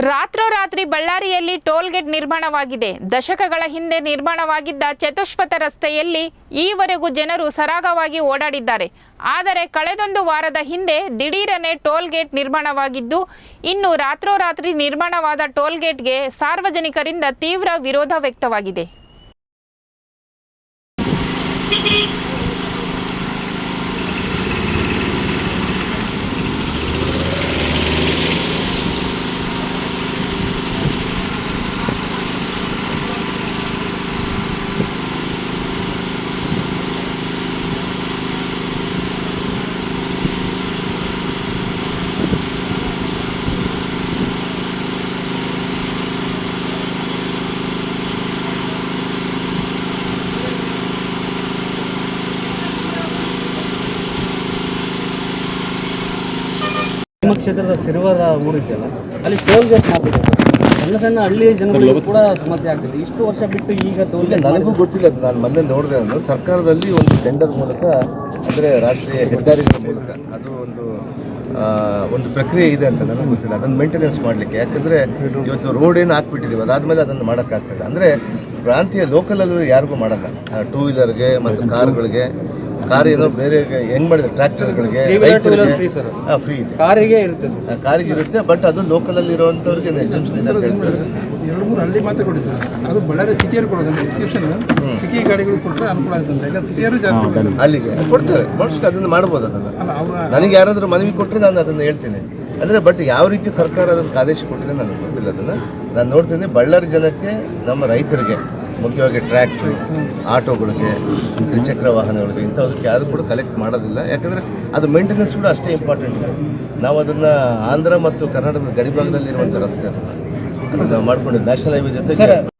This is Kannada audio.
ರಾತ್ರೋರಾತ್ರಿ ಬಳ್ಳಾರಿಯಲ್ಲಿ ಟೋಲ್ಗೇಟ್ ನಿರ್ಮಾಣವಾಗಿದೆ. ದಶಕಗಳ ಹಿಂದೆ ನಿರ್ಮಾಣವಾಗಿದ್ದ ಚತುಷ್ಪಥ ರಸ್ತೆಯಲ್ಲಿ ಈವರೆಗೂ ಜನರು ಸರಾಗವಾಗಿ ಓಡಾಡಿದ್ದಾರೆ. ಆದರೆ ಕಳೆದೊಂದು ವಾರದ ಹಿಂದೆ ದಿಢೀರನೆ ಟೋಲ್ಗೇಟ್ ನಿರ್ಮಾಣವಾಗಿದ್ದು, ಇನ್ನು ರಾತ್ರೋರಾತ್ರಿ ನಿರ್ಮಾಣವಾದ ಟೋಲ್ಗೇಟ್ಗೆ ಸಾರ್ವಜನಿಕರಿಂದ ತೀವ್ರ ವಿರೋಧ ವ್ಯಕ್ತವಾಗಿದೆ. ನಿಮ್ಮ ಕ್ಷೇತ್ರದ ಸಿರುವರ ಊರಿದೆಯಲ್ಲ ಅಲ್ಲಿ ಟೋಲ್ ಗೇಟ್ ಮಾಡ್ತಿದ್ದಾರೆ. ಸಣ್ಣ ಸಣ್ಣ ಹಳ್ಳಿ ಜನಗಳಿಗೂ ಕೂಡ ಸಮಸ್ಯೆ ಆಗ್ತಿದೆ. ಇಷ್ಟು ವರ್ಷ ಬಿಟ್ಟು ಈಗ ಟೋಲ್ ಗೇಟ್ ನನಗೂ ಗೊತ್ತಿಲ್ಲ ಅದು ನಾನು ಮೊನ್ನೆ ನೋಡಿದೆ ನಾನು. ಸರ್ಕಾರದಲ್ಲಿ ಒಂದು ಟೆಂಡರ್ ಮೂಲಕ ಅಂದರೆ ರಾಷ್ಟ್ರೀಯ ಹೆದ್ದಾರಿ ಮೂಲಕ ಅದು ಒಂದು ಒಂದು ಪ್ರಕ್ರಿಯೆ ಇದೆ ಅಂತ ನನಗೆ ಗೊತ್ತಿಲ್ಲ. ಅದನ್ನು ಮೇಂಟೆನೆನ್ಸ್ ಮಾಡಲಿಕ್ಕೆ. ಯಾಕಂದರೆ ಇವತ್ತು ರೋಡ್ ಏನು ಹಾಕ್ಬಿಟ್ಟಿದ್ದೀವಿ ಅದಾದಮೇಲೆ ಅದನ್ನು ಮಾಡೋಕ್ಕಾಗ್ತದೆ ಅಂದರೆ ಪ್ರಾಂತೀಯ ಲೋಕಲಲ್ಲೂ ಯಾರಿಗೂ ಮಾಡಲ್ಲ. ಟೂ ವೀಲರ್ಗೆ ಮತ್ತು ಕಾರ್ಗಳಿಗೆ ಕಾರ್ ಏನೋ ಬೇರೆ ಹೆಂಗ್ ಮಾಡಿದ್ರೆ? ಟ್ರ್ಯಾಕ್ಟರ್ಗಳಿಗೆ wheeler ಫ್ರೀ ಇದೆ. ಕಾರಿಗೆ ಇರುತ್ತೆ ಸರ್ ಆ, ಕಾರಿಗೆ ಇರುತ್ತೆ ಬಟ್ ಅದು ಲೋಕಲಲ್ಲಿ ಇರುವಂತವ್ರಿಗೆ ಎಕ್ಸಿಬಿಷನ್ ಇದೆ ಅಂತ ಹೇಳ್ತಾರೆ. ಎರಡು ಮೂರು ಅಲ್ಲಿ ಮಾತ್ರ ಕೊಡಿ ಸರ್ ಅದು ಬಳ್ಳಾರಿ ಸಿಟಿಯಲ್ಲಿ ಕೊಡೋದು ಎಕ್ಸಿಬಿಷನ್ ಸಿಟಿ ಗಾಡಿಗಳು ಕೊಟ್ಟರೆ ಅನುಕೂಲ ಆಗುತ್ತೆ ಅಂತ. ಯಾಕಂದ್ರೆ ಸಿಟಿಯರು ಜಾಸ್ತಿ ಅಲ್ಲಿಗೆ. ಕೊಡ್ತಾರೆ. ಮಾಡಿಸ್ಕೊ ಅದನ್ನು ಮಾಡ್ಬೋದು ಅದನ್ನು. ಅಲ್ಲ ನನಗೆ ಯಾರಾದರೂ ಮನವಿ ಕೊಟ್ಟರೆ ನಾನು ಅದನ್ನು ಹೇಳ್ತೀನಿ. ಅಂದರೆ ಬಟ್ ಯಾವ ರೀತಿ ಸರ್ಕಾರ ಅದಕ್ಕೆ ಆದೇಶ ಕೊಟ್ಟಿದೆ ನನಗೆ ಗೊತ್ತಿಲ್ಲ ಅದನ್ನು. ನಾನು ನೋಡ್ತೀನಿ ಬಳ್ಳಾರಿ ಜನಕ್ಕೆ ನಮ್ಮ ರೈತರಿಗೆ ಮುಖ್ಯವಾಗಿ ಟ್ರ್ಯಾಕ್ಟ್ರು, ಆಟೋಗಳಿಗೆ, ದ್ವಿಚಕ್ರ ವಾಹನಗಳಿಗೆ ಇಂಥದಕ್ಕೆ ಯಾರು ಕೂಡ ಕಲೆಕ್ಟ್ ಮಾಡೋದಿಲ್ಲ. ಯಾಕಂದರೆ ಅದು ಮೇಂಟೆನೆನ್ಸ್ ಕೂಡ ಅಷ್ಟೇ ಇಂಪಾರ್ಟೆಂಟ್ ನಾವು ಅದನ್ನು ಆಂಧ್ರ ಮತ್ತು ಕರ್ನಾಟಕದ ಗಡಿಭಾಗದಲ್ಲಿರುವಂಥ ರಸ್ತೆ ಅದನ್ನು ಮಾಡಿಕೊಂಡು ನ್ಯಾಷನಲ್ ಹೈವೇ ಜೊತೆಗೆ